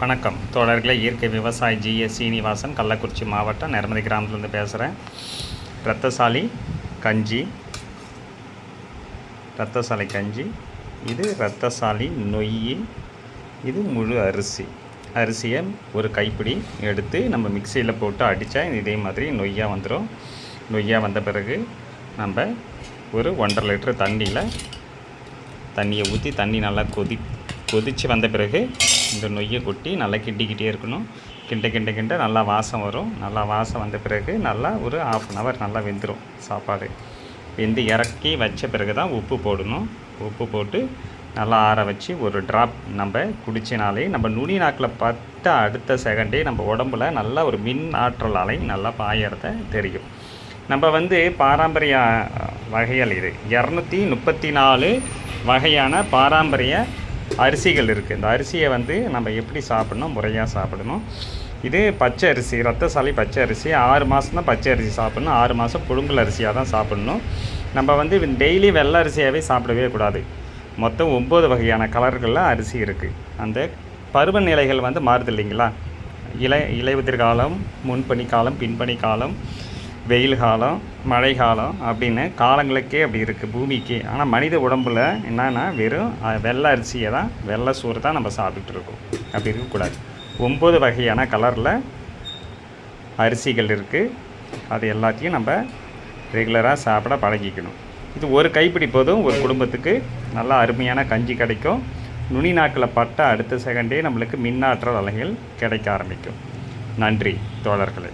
வணக்கம். தோழர்களே இயற்கை விவசாயி ஜிஎஸ் சீனிவாசன் கள்ளக்குறிச்சி மாவட்டம் நர்மதி கிராமத்துலேருந்து பேசுகிறேன் ரத்தசாலி கஞ்சி. ரத்தசாலி கஞ்சி. இது ரத்தசாலி நொய் இது முழு அரிசி. அரிசியை ஒரு கைப்பிடி எடுத்து நம்ம மிக்சியில் போட்டு அடித்தா இதே மாதிரி நொய்யாக வந்துடும் நொய்யாக வந்த பிறகு நம்ம ஒரு ஒன்றரை லிட்டர் தண்ணியில் தண்ணியை ஊற்றி தண்ணி நல்லா கொதி கொதித்து வந்த பிறகு இந்த நொய்யை கொட்டி நல்லா கிண்டிக்கிட்டே இருக்கணும். கிண்ட கிண்ட கிண்ட நல்லா வாசம் வரும். நல்லா வாசம் வந்த பிறகு நல்லா ஒரு ஆஃப் அன் ஹவர் நல்லா வெந்துடும் சாப்பாடு. வெந்து இறக்கி வச்ச பிறகு தான் உப்பு போடணும். உப்பு போட்டு நல்லா ஆற வச்சு ஒரு ட்ராப் நம்ம குடிச்சினாலே நம்ம நுனி நாக்கில் பத்து அடுத்த செகண்டே நம்ம உடம்புல நல்லா ஒரு மின் ஆற்றல் அலை நல்லா பாயறத தெரியும். நம்ம வந்து பாரம்பரிய வகைகள் இது. இரநூத்தி முப்பத்தி நாலு வகையான பாரம்பரிய அரிசிகள் இருக்குது இந்த அரிசியை வந்து நம்ம எப்படி சாப்பிடணும்? முறையாக சாப்பிடணும். இது பச்சை அரிசி ரத்தசாலி பச்சை அரிசி. ஆறு மாதம் தான் பச்சை அரிசி சாப்பிடணும். ஆறு மாதம் புழுங்கல் அரிசியாக தான் சாப்பிடணும். நம்ம வந்து டெய்லி வெள்ளை அரிசியாகவே சாப்பிடவே கூடாது. மொத்தம் ஒம்பது வகையான கலர்களில் அரிசி இருக்குது அந்த பருவநிலைகள் வந்து மாறுது இல்லைங்களா? இலை இலையுதிர் காலம் முன்பனி காலம் பின்பனி காலம் வெயில் காலம் மழை காலம் அப்படின்னு காலங்களுக்கே அப்படி இருக்குது பூமிக்கு. ஆனால் மனித உடம்புல என்னென்னா வெறும் வெள்ளை அரிசியை தான் வெள்ளை சோறு தான் நம்ம சாப்பிட்டுட்டு இருக்கோம். அப்படி இருக்கக்கூடாது ஒம்பது வகையான கலரில் அரிசிகள் இருக்குது அது எல்லாத்தையும் நம்ம ரெகுலராக சாப்பிட பழகிக்கணும். இது ஒரு கைப்பிடி போதும் ஒரு குடும்பத்துக்கு நல்லா அருமையான கஞ்சி கிடைக்கும். நுனி நாக்கில் பட்ட அடுத்த செகண்டே நம்மளுக்கு மின்னாற்றல் அலைகள் கிடைக்க ஆரம்பிக்கும். நன்றி தோழர்களே.